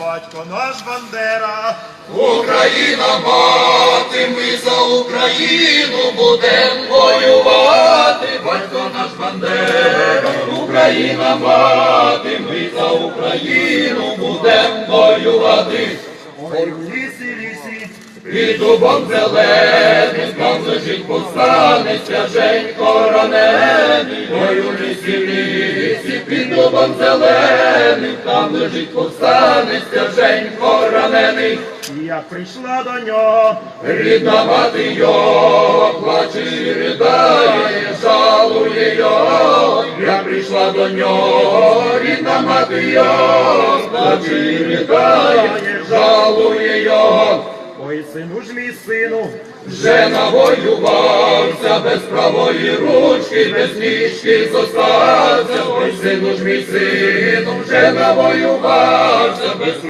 Батько наш Бандера, Україна мати, ми за Україну будем воювати, батько наш Бандера, Україна мати, ми за Україну будем воювати. ой лісі, лісі, Під дубом зеленим, там лежить повстанець, свяженько ранений, ой у лісі, лісі, під дубом зеленим, там лежить повстанець, свяженько ранений. і як прийшла до нього, Рідна мати його плаче і ридає, жалує його, я прийшла до нього, рідна мати його, плаче і ридає, жалує його, ой сину ж мій сину, вже без правої ручки, без ніжки зостався, ой сину ж мій сину, вже навоювався без